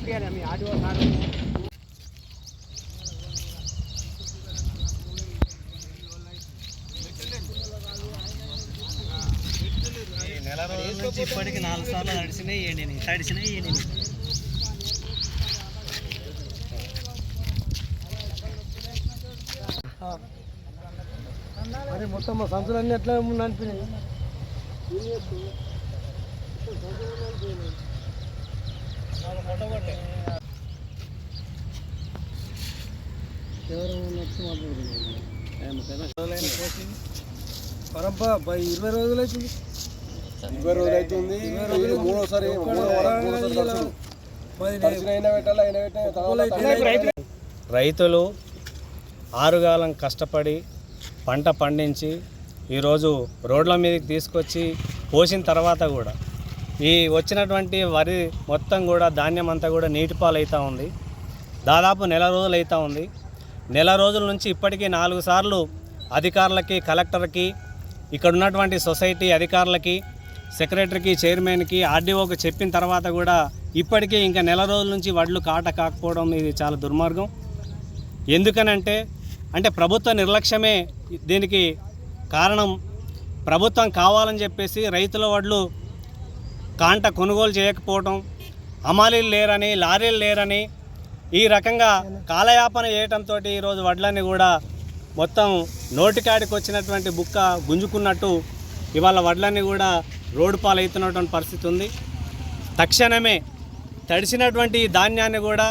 కనిపించాలి మీ నెల రోజుల నుంచి ఇప్పటికి నాలుగు సార్లు తడిసినాయి ఎండినాయి తడిసినాయి ఎండినాయి మరి మొత్తం మా సంచులన్నీ ఎట్లా అనిపినాయి పరంప ఇరవై రోజులు అవుతుంది ఇరవై రోజులు అవుతుంది మూడోసారి రైతులు ఆరుగాలం కష్టపడి పంట పండించి ఈరోజు రోడ్ల మీదకి తీసుకొచ్చి పోసిన తర్వాత కూడా ఈ వచ్చినటువంటి వరి మొత్తం కూడా ధాన్యం అంతా కూడా నీటిపాలవుతూ ఉంది. దాదాపు నెల రోజులు అవుతూ ఉంది. నెల రోజుల నుంచి ఇప్పటికీ నాలుగు సార్లు అధికారులకి కలెక్టర్కి ఇక్కడ ఉన్నటువంటి సొసైటీ అధికారులకి సెక్రటరీకి చైర్మన్కి ఆర్డీఓకి చెప్పిన తర్వాత కూడా ఇప్పటికీ ఇంకా నెల రోజుల నుంచి వడ్లు కాట కాకపోవడం ఇది చాలా దుర్మార్గం. ఎందుకనంటే అంటే ప్రభుత్వ నిర్లక్ష్యమే దీనికి కారణం. ప్రభుత్వం కావాలని చెప్పేసి రైతుల వడ్లు కాంట కొనుగోలు చేయకపోవడం అమాలీలు లేరని లారీలు లేరని ఈ రకంగా కాలయాపన చేయటంతో ఈరోజు వడ్లన్నీ కూడా మొత్తం నోటికాడికి వచ్చినటువంటి బుక్క గుంజుకున్నట్టు ఇవాళ వడ్లన్నీ కూడా రోడ్డు పాలవుతున్నటువంటి పరిస్థితి ఉంది. తక్షణమే తడిసినటువంటి ఈ ధాన్యాన్ని కూడా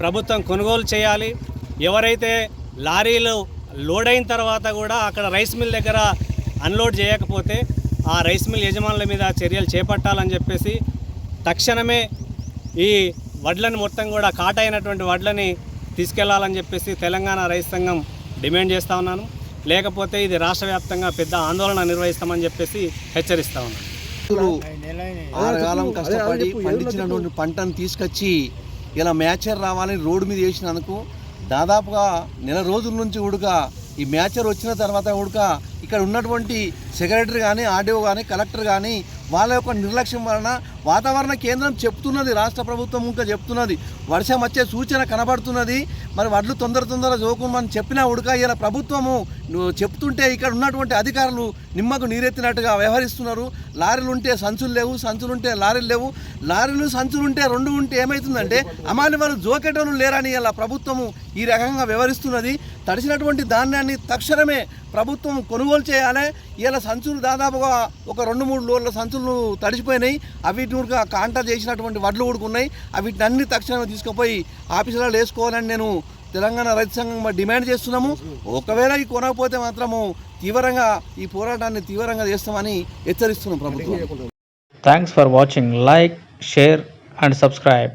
ప్రభుత్వం కొనుగోలు చేయాలి. ఎవరైతే లారీలు లోడ్ అయిన తర్వాత కూడా అక్కడ రైస్ మిల్ దగ్గర అన్లోడ్ చేయకపోతే ఆ రైస్ మిల్ యజమానుల మీద చర్యలు చేపట్టాలని చెప్పేసి తక్షణమే ఈ వడ్లని మొత్తం కూడా కాట అయినటువంటి వడ్లని తీసుకెళ్ళాలని చెప్పేసి తెలంగాణ రైతు సంఘం డిమాండ్ చేస్తూ ఉన్నాను. లేకపోతే ఇది రాష్ట్ర వ్యాప్తంగా పెద్ద ఆందోళన నిర్వహిస్తామని చెప్పేసి హెచ్చరిస్తా ఉన్నాను. ఆరుగాలం కష్టపడి పండించినటువంటి పంటను తీసుకొచ్చి ఇలా మ్యాచర్ రావాలని రోడ్డు మీద వేసినందుకు దాదాపుగా నెల రోజుల నుంచి ఉడక ఈ మ్యాచర్ వచ్చిన తర్వాత ఉడక ఇక్కడ ఉన్నటువంటి సెక్రటరీ కానీ ఆర్డీఓ కానీ కలెక్టర్ కానీ వాళ్ళ యొక్క నిర్లక్ష్యం వలన వాతావరణ కేంద్రం చెప్తున్నది రాష్ట్ర ప్రభుత్వం ఇంకా చెప్తున్నది. వర్షం వచ్చే సూచన కనబడుతున్నది. మరి వడ్లు తొందర తొందర జోకుమని చెప్పినా ఉడక. ఇలా ప్రభుత్వము నువ్వు చెప్తుంటే ఇక్కడ ఉన్నటువంటి అధికారులు నిమ్మకు నీరెత్తినట్టుగా వ్యవహరిస్తున్నారు. లారీలు ఉంటే సంచులు లేవు సంచులు ఉంటే లారీలు లేవు. లారీలు సంచులు ఉంటే రెండు ఉంటే ఏమవుతుందంటే అమాని వాళ్ళు జోకేటోళ్ళు లేరని ఇలా ప్రభుత్వము ఈ రకంగా వ్యవహరిస్తున్నది. తడిసినటువంటి ధాన్యాన్ని తక్షణమే ప్రభుత్వం కొనుగోలు చేయాలి. ఇలా సంచులు దాదాపుగా ఒక రెండు మూడు లోడ్ల సంచులు తడిసిపోయినాయి. అవి కూడా కాంటా చేసినటువంటి వడ్లు ఉడుకున్నాయి అవిటిని అన్ని తక్షణమే తీసుకుపోయి ఆఫీసులలో వేసుకోవాలని నేను తెలంగాణ రైతు సంఘం డిమాండ్ చేస్తున్నాము. ఒకవేళ ఈ కొనకపోతే మాత్రము తీవ్రంగా ఈ పోరాటాన్ని తీవ్రంగా చేస్తామని హెచ్చరిస్తున్నాం ప్రభుత్వం. Thanks for watching like share and subscribe